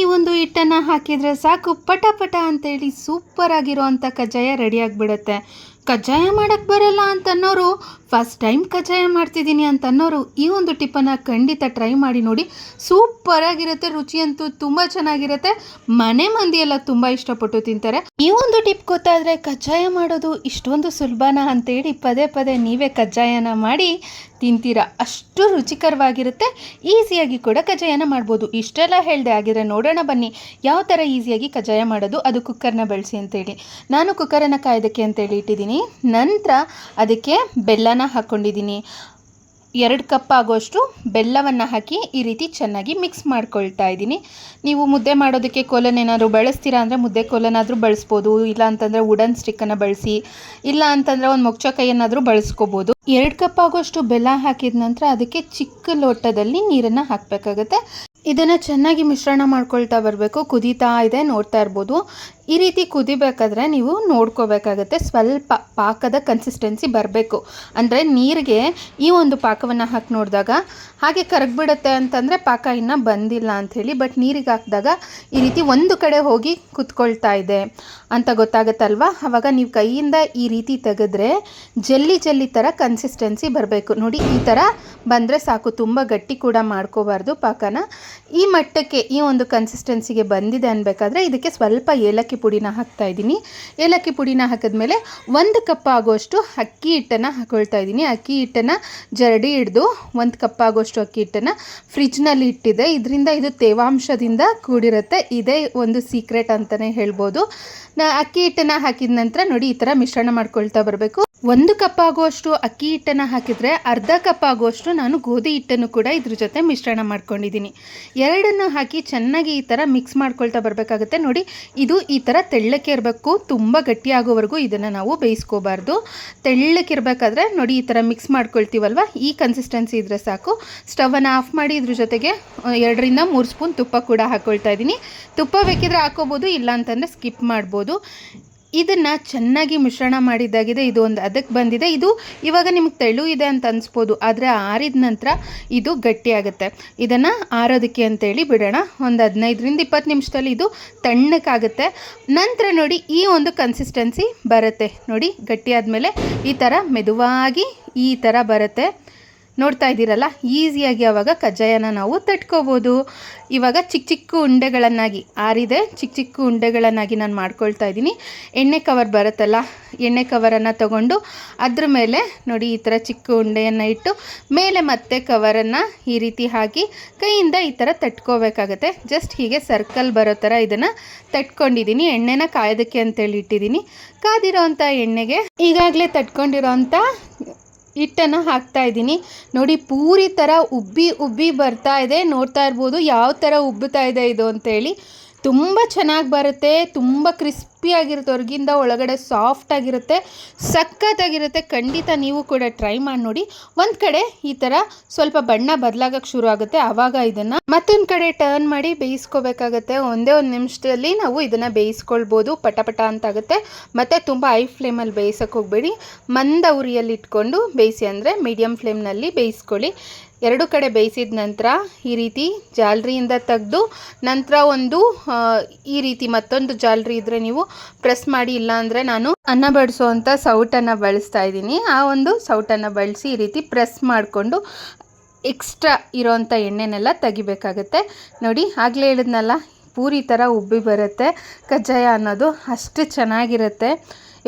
ಈ ಒಂದು ಹಿಟ್ಟನ್ನು ಹಾಕಿದರೆ ಸಾಕು, ಪಟ ಪಟ ಅಂತೇಳಿ ಸೂಪರ್ ಆಗಿರೋವಂಥ ಕಜ್ಜಾಯ ರೆಡಿ ಆಗಿಬಿಡುತ್ತೆ. ಕಜ್ಜಾಯ ಮಾಡೋಕ್ಕೆ ಬರಲ್ಲ ಅಂತ ಅನ್ನೋರು ಫಸ್ಟ್ ಟೈಮ್ ಕಜ್ಜಾಯ ಮಾಡ್ತಿದ್ದೀನಿ ಅಂತ ಅನ್ನೋರು ಈ ಒಂದು ಟಿಪ್ಪನ್ನು ಖಂಡಿತ ಟ್ರೈ ಮಾಡಿ ನೋಡಿ. ಸೂಪರ್ ಆಗಿರುತ್ತೆ, ರುಚಿಯಂತೂ ತುಂಬ ಚೆನ್ನಾಗಿರುತ್ತೆ. ಮನೆ ಮಂದಿ ಎಲ್ಲ ತುಂಬ ಇಷ್ಟಪಟ್ಟು ತಿಂತಾರೆ. ಈ ಒಂದು ಟಿಪ್ ಗೊತ್ತಾದರೆ ಕಜ್ಜಾಯ ಮಾಡೋದು ಇಷ್ಟೊಂದು ಸುಲಭನಾ ಅಂತೇಳಿ ಪದೇ ಪದೇ ನೀವೇ ಕಜ್ಜಾಯನ ಮಾಡಿ ತಿಂತೀರಾ. ಅಷ್ಟು ರುಚಿಕರವಾಗಿರುತ್ತೆ. ಈಸಿಯಾಗಿ ಕೂಡ ಕಜ್ಜಾಯನ ಮಾಡ್ಬೋದು. ಇಷ್ಟೆಲ್ಲ ಹೇಳಿದೆ ಆಗಿದ್ರೆ ನೋಡೋಣ ಬನ್ನಿ. ಯಾವ ಥರ ಈಸಿಯಾಗಿ ಕಜ್ಜಾಯ ಮಾಡೋದು? ಅದು ಕುಕ್ಕರ್ನ ಬಳಸಿ ಅಂತೇಳಿ. ನಾನು ಕುಕ್ಕರನ್ನು ಕಾಯೋದಕ್ಕೆ ಅಂತೇಳಿ ಇಟ್ಟಿದ್ದೀನಿ. ನಂತರ ಅದಕ್ಕೆ ಬೆಲ್ಲನ ಹಾಕ್ಕೊಂಡಿದ್ದೀನಿ ಎರಡು ಕಪ್ ಆಗೋಷ್ಟು ಬೆಲ್ಲವನ್ನು ಹಾಕಿ ಈ ರೀತಿ ಚೆನ್ನಾಗಿ ಮಿಕ್ಸ್ ಮಾಡ್ಕೊಳ್ತಾ ಇದ್ದೀನಿ. ನೀವು ಮುದ್ದೆ ಮಾಡೋದಕ್ಕೆ ಕೋಲನ್ನೇನಾದ್ರು ಬಳಸ್ತೀರಾ ಅಂದರೆ ಮುದ್ದೆ ಕೋಲನಾದರೂ ಬಳಸ್ಬೋದು. ಇಲ್ಲ ಅಂತಂದರೆ ವುಡನ್ ಸ್ಟಿಕ್ಕನ್ನು ಬಳಸಿ, ಇಲ್ಲ ಅಂತಂದರೆ ಒಂದು ಮೊಗ್ಚ ಕೈಯನ್ನಾದರೂ ಬಳಸ್ಕೋಬೋದು. ಎರಡು ಕಪ್ ಆಗೋಷ್ಟು ಬೆಲ್ಲ ಹಾಕಿದ ನಂತರ ಅದಕ್ಕೆ ಚಿಕ್ಕ ಲೋಟದಲ್ಲಿ ನೀರನ್ನು ಹಾಕಬೇಕಾಗತ್ತೆ. ಇದನ್ನು ಚೆನ್ನಾಗಿ ಮಿಶ್ರಣ ಮಾಡ್ಕೊಳ್ತಾ ಬರಬೇಕು. ಕುದೀತಾ ಇದೆ, ನೋಡ್ತಾ ಇರ್ಬೋದು. ಈ ರೀತಿ ಕುದಿಬೇಕಾದ್ರೆ ನೀವು ನೋಡ್ಕೋಬೇಕಾಗತ್ತೆ. ಸ್ವಲ್ಪ ಪಾಕದ ಕನ್ಸಿಸ್ಟೆನ್ಸಿ ಬರಬೇಕು. ಅಂದರೆ ನೀರಿಗೆ ಈ ಒಂದು ಪಾಕವನ್ನು ಹಾಕಿ ನೋಡಿದಾಗ ಹಾಗೆ ಕರಗಿಬಿಡುತ್ತೆ ಅಂತಂದರೆ ಪಾಕ ಇನ್ನೂ ಬಂದಿಲ್ಲ ಅಂಥೇಳಿ ಬಟ್ ನೀರಿಗೆ ಹಾಕಿದಾಗ ಈ ರೀತಿ ಒಂದು ಕಡೆ ಹೋಗಿ ಕುತ್ಕೊಳ್ತಾ ಇದೆ ಅಂತ ಗೊತ್ತಾಗುತ್ತಲ್ವ? ಆವಾಗ ನೀವು ಕೈಯಿಂದ ಈ ರೀತಿ ತೆಗೆದ್ರೆ ಜಲ್ಲಿ ಜಲ್ಲಿ ಥರ ಕನ್ಸಿಸ್ಟೆನ್ಸಿ ಬರಬೇಕು. ನೋಡಿ, ಈ ಥರ ಬಂದರೆ ಸಾಕು. ತುಂಬ ಗಟ್ಟಿ ಕೂಡ ಮಾಡ್ಕೋಬಾರ್ದು ಪಾಕನ. ಈ ಮಟ್ಟಕ್ಕೆ ಈ ಒಂದು ಕನ್ಸಿಸ್ಟೆನ್ಸಿಗೆ ಬಂದಿದೆ ಅನ್ಬೇಕಾದ್ರೆ ಇದಕ್ಕೆ ಸ್ವಲ್ಪ ಏಲಕ್ಕಿ ಪುಡಿನ ಹಾಕ್ತಾ ಇದ್ದೀನಿ. ಏಲಕ್ಕಿ ಪುಡಿನ ಹಾಕಿದ್ಮೇಲೆ ಒಂದು ಕಪ್ ಆಗೋಷ್ಟು ಅಕ್ಕಿ ಹಿಟ್ಟನ್ನು ಹಾಕೊಳ್ತಾ ಇದ್ದೀನಿ. ಅಕ್ಕಿ ಹಿಟ್ಟನ್ನು ಜರಡಿ ಹಿಡಿದು ಒಂದು ಕಪ್ ಆಗೋಷ್ಟು ಅಕ್ಕಿ ಹಿಟ್ಟನ್ನು ಫ್ರಿಜ್ನಲ್ಲಿ ಇಟ್ಟಿದೆ. ಇದರಿಂದ ಇದು ತೇವಾಂಶದಿಂದ ಕೂಡಿರುತ್ತೆ. ಇದೇ ಒಂದು ಸೀಕ್ರೆಟ್ ಅಂತಲೇ ಹೇಳ್ಬೋದು. ನಾ ಅಕ್ಕಿ ಹಿಟ್ಟನ್ನು ಹಾಕಿದ ನಂತರ ನೋಡಿ ಈ ಥರ ಮಿಶ್ರಣ ಮಾಡ್ಕೊಳ್ತಾ ಬರಬೇಕು. ಒಂದು ಕಪ್ ಆಗುವಷ್ಟು ಅಕ್ಕಿ ಹಿಟ್ಟನ್ನು ಹಾಕಿದರೆ ಅರ್ಧ ಕಪ್ ಆಗುವಷ್ಟು ನಾನು ಗೋಧಿ ಹಿಟ್ಟನ್ನು ಕೂಡ ಇದ್ರ ಜೊತೆ ಮಿಶ್ರಣ ಮಾಡ್ಕೊಂಡಿದ್ದೀನಿ. ಎರಡನ್ನು ಹಾಕಿ ಚೆನ್ನಾಗಿ ಈ ಥರ ಮಿಕ್ಸ್ ಮಾಡ್ಕೊಳ್ತಾ ಬರಬೇಕಾಗುತ್ತೆ. ನೋಡಿ, ಇದು ಈ ಥರ ತೆಳ್ಳಕ್ಕೆ ಇರಬೇಕು. ತುಂಬ ಗಟ್ಟಿಯಾಗೋವರೆಗೂ ಇದನ್ನು ನಾವು ಬೇಯಿಸ್ಕೋಬಾರ್ದು. ತೆಳ್ಳಕ್ಕಿರಬೇಕಾದ್ರೆ ನೋಡಿ, ಈ ಥರ ಮಿಕ್ಸ್ ಮಾಡ್ಕೊಳ್ತೀವಲ್ವ? ಈ ಕನ್ಸಿಸ್ಟೆನ್ಸಿ ಇದ್ದರೆ ಸಾಕು. ಸ್ಟವನ್ನು ಆಫ್ ಮಾಡಿ ಇದ್ರ ಜೊತೆಗೆ ಎರಡರಿಂದ ಮೂರು ಸ್ಪೂನ್ ತುಪ್ಪ ಕೂಡ ಹಾಕ್ಕೊಳ್ತಾ ಇದ್ದೀನಿ. ತುಪ್ಪ ಬೇಕಿದ್ರೆ ಹಾಕೋಬೋದು, ಇಲ್ಲ ಅಂತಂದರೆ ಸ್ಕಿಪ್ ಮಾಡ್ಬೋದು. ಇದನ್ನು ಚೆನ್ನಾಗಿ ಮಿಶ್ರಣ ಮಾಡಿದ್ದಾಗಿದೆ. ಇದು ಒಂದು ಅದಕ್ಕೆ ಬಂದಿದೆ. ಇದು ಇವಾಗ ನಿಮ್ಗೆ ತೆಳು ಇದೆ ಅಂತ ಅನಿಸ್ಬೋದು. ಆದರೆ ಆರಿದ ನಂತರ ಇದು ಗಟ್ಟಿಯಾಗುತ್ತೆ ಇದನ್ನು ಆರೋದಕ್ಕೆ ಅಂತೇಳಿ ಬಿಡೋಣ. ಒಂದು ಹದಿನೈದರಿಂದ ಇಪ್ಪತ್ತು ನಿಮಿಷದಲ್ಲಿ ಇದು ತಣ್ಣಕ್ಕಾಗುತ್ತೆ ನಂತರ ನೋಡಿ ಈ ಒಂದು ಕನ್ಸಿಸ್ಟೆನ್ಸಿ ಬರುತ್ತೆ. ನೋಡಿ ಗಟ್ಟಿಯಾದ ಮೇಲೆ ಈ ಥರ ಮೆದುವಾಗಿ ಈ ಥರ ಬರುತ್ತೆ. ನೋಡ್ತಾ ಇದ್ದೀರಲ್ಲ? ಈಸಿಯಾಗಿ ಆವಾಗ ಕಜ್ಜಾಯನ ನಾವು ತಟ್ಕೋಬೋದು. ಇವಾಗ ಚಿಕ್ಕ ಚಿಕ್ಕ ಉಂಡೆಗಳನ್ನಾಗಿ ಆರಿದೆ. ಚಿಕ್ಕ ಚಿಕ್ಕ ಉಂಡೆಗಳನ್ನಾಗಿ ನಾನು ಮಾಡ್ಕೊಳ್ತಾ ಇದ್ದೀನಿ. ಎಣ್ಣೆ ಕವರ್ ಬರುತ್ತಲ್ಲ, ಎಣ್ಣೆ ಕವರನ್ನು ತಗೊಂಡು ಅದ್ರ ಮೇಲೆ ನೋಡಿ ಈ ಥರ ಚಿಕ್ಕ ಉಂಡೆಯನ್ನು ಇಟ್ಟು ಮೇಲೆ ಮತ್ತೆ ಕವರನ್ನು ಈ ರೀತಿ ಹಾಕಿ ಕೈಯಿಂದ ಈ ಥರ ತಟ್ಕೋಬೇಕಾಗತ್ತೆ. ಜಸ್ಟ್ ಹೀಗೆ ಸರ್ಕಲ್ ಬರೋ ಥರ ಇದನ್ನು ತಟ್ಕೊಂಡಿದ್ದೀನಿ. ಎಣ್ಣೆನ ಕಾಯೋದಕ್ಕೆ ಅಂತೇಳಿ ಇಟ್ಟಿದ್ದೀನಿ. ಕಾದಿರೋ ಅಂಥ ಎಣ್ಣೆಗೆ ಈಗಾಗಲೇ ತಟ್ಕೊಂಡಿರೋ ಹಿಟ್ಟನ್ನು ಹಾಕ್ತಾ ಇದ್ದೀನಿ. ನೋಡಿ, ಪೂರಿ ಥರ ಉಬ್ಬಿ ಉಬ್ಬಿ ಬರ್ತಾ ಇದೆ. ನೋಡ್ತಾ ಇರ್ಬೋದು, ಯಾವ ಥರ ಉಬ್ಬುತ್ತಾ ಇದೆ ಇದು ಅಂತೇಳಿ. ತುಂಬ ಚೆನ್ನಾಗಿ ಬರುತ್ತೆ, ತುಂಬ ಕ್ರಿಸ್ಪಿಯಾಗಿರುತ್ತೆ ಹೊರಗಿಂದ ಒಳಗಡೆ ಸಾಫ್ಟ್ ಆಗಿರುತ್ತೆ ಸಖತ್ತಾಗಿರುತ್ತೆ ಖಂಡಿತ ನೀವು ಕೂಡ ಟ್ರೈ ಮಾಡಿ ನೋಡಿ. ಒಂದು ಕಡೆ ಈ ಥರ ಸ್ವಲ್ಪ ಬಣ್ಣ ಬದಲಾಗಕ್ಕೆ ಶುರು ಆಗುತ್ತೆ ಆವಾಗ ಇದನ್ನು. ಮತ್ತೊಂದು ಕಡೆ ಟರ್ನ್ ಮಾಡಿ ಬೇಯಿಸ್ಕೋಬೇಕಾಗತ್ತೆ. ಒಂದೇ ಒಂದು ನಿಮಿಷದಲ್ಲಿ ನಾವು ಇದನ್ನು ಬೇಯಿಸ್ಕೊಳ್ಬೋದು, ಪಟ ಪಟ ಅಂತಾಗುತ್ತೆ ಮತ್ತು ತುಂಬ ಹೈ ಫ್ಲೇಮಲ್ಲಿ ಬೇಯಿಸೋಕೆ ಹೋಗಬೇಡಿ. ಮಂದ ಉರಿಯಲ್ಲಿ ಇಟ್ಕೊಂಡು ಬೇಯಿಸಿ ಅಂದರೆ ಮೀಡಿಯಮ್ ಫ್ಲೇಮ್ನಲ್ಲಿ ಬೇಯಿಸ್ಕೊಳ್ಳಿ. ಎರಡು ಕಡೆ ಬೇಯಿಸಿದ ನಂತರ ಈ ರೀತಿ ಜಾಲರಿಯಿಂದ ತೆಗೆದು ನಂತರ ಒಂದು ಈ ರೀತಿ ಮತ್ತೊಂದು ಜಾಲರಿ ಇದ್ದರೆ ನೀವು ಪ್ರೆಸ್ ಮಾಡಿ, ಇಲ್ಲ ಅಂದರೆ ನಾನು ಅನ್ನ ಬಡಿಸುವಂಥ ಸೌಟನ್ನು ಬಳಸ್ತಾ ಇದ್ದೀನಿ. ಆ ಒಂದು ಸೌಟನ್ನು ಬಳಸಿ ಈ ರೀತಿ ಪ್ರೆಸ್ ಮಾಡಿಕೊಂಡು ಎಕ್ಸ್ಟ್ರಾ ಇರೋವಂಥ ಎಣ್ಣೆನೆಲ್ಲ ತೆಗಿಬೇಕಾಗತ್ತೆ. ನೋಡಿ, ಆಗಲೇ ಹೇಳಿದ್ನಲ್ಲ, ಪೂರಿ ಥರ ಉಬ್ಬಿ ಬರುತ್ತೆ, ಕಜ್ಜಾಯ ಅನ್ನೋದು ಅಷ್ಟು ಚೆನ್ನಾಗಿರುತ್ತೆ.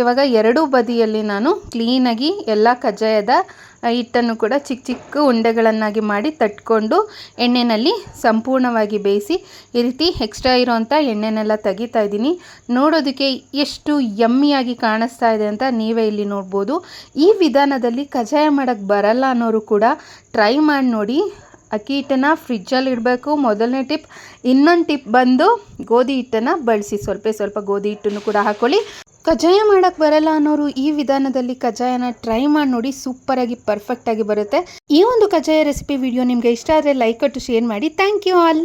ಇವಾಗ ಎರಡೂ ಬದಿಯಲ್ಲಿ ನಾನು ಕ್ಲೀನಾಗಿ ಎಲ್ಲ ಕಜ್ಜಾಯದ ಹಿಟ್ಟನ್ನು ಕೂಡ ಚಿಕ್ಕ ಚಿಕ್ಕ ಉಂಡೆಗಳನ್ನಾಗಿ ಮಾಡಿ ತಟ್ಕೊಂಡು ಎಣ್ಣೆಯಲ್ಲಿ ಸಂಪೂರ್ಣವಾಗಿ ಬೇಯಿಸಿ ಈ ರೀತಿ ಎಕ್ಸ್ಟ್ರಾ ಇರೋವಂಥ ಎಣ್ಣೆನೆಲ್ಲ ತೆಗಿತಾ ಇದ್ದೀನಿ. ನೋಡೋದಕ್ಕೆ ಎಷ್ಟು ಯಮ್ಮಿಯಾಗಿ ಕಾಣಿಸ್ತಾ ಇದೆ ಅಂತ ನೀವೇ ಇಲ್ಲಿ ನೋಡ್ಬೋದು. ಈ ವಿಧಾನದಲ್ಲಿ ಕಜ್ಜಾಯ ಮಾಡೋಕ್ಕೆ ಬರಲ್ಲ ಅನ್ನೋರು ಕೂಡ ಟ್ರೈ ಮಾಡಿ ನೋಡಿ. ಅಕ್ಕಿ ಹಿಟ್ಟನ್ನು ಫ್ರಿಜ್ಜಲ್ಲಿ ಇಡಬೇಕು. ಮೊದಲನೇ ಟಿಪ್ ಇನ್ನೊಂದು ಟಿಪ್ ಬಂದು ಗೋಧಿ ಹಿಟ್ಟನ್ನು ಬಳಸಿ. ಸ್ವಲ್ಪ ಸ್ವಲ್ಪ ಗೋಧಿ ಹಿಟ್ಟನ್ನು ಕೂಡ ಹಾಕ್ಕೊಳ್ಳಿ ಕಜ್ಜಾಯ ಮಾಡೋಕ್ಕೆ ಬರಲ್ಲ ಅನ್ನೋರು ಈ ವಿಧಾನದಲ್ಲಿ ಕಜ್ಜಾಯನ ಟ್ರೈ ಮಾಡಿ ನೋಡಿ ಸೂಪರಾಗಿ ಪರ್ಫೆಕ್ಟಾಗಿ ಬರುತ್ತೆ. ಈ ಒಂದು ಕಜ್ಜಾಯ ರೆಸಿಪಿ ವಿಡಿಯೋ ನಿಮಗೆ ಇಷ್ಟ ಆದರೆ ಲೈಕ್ ಕೊಟ್ಟು ಶೇರ್ ಮಾಡಿ. Thank you all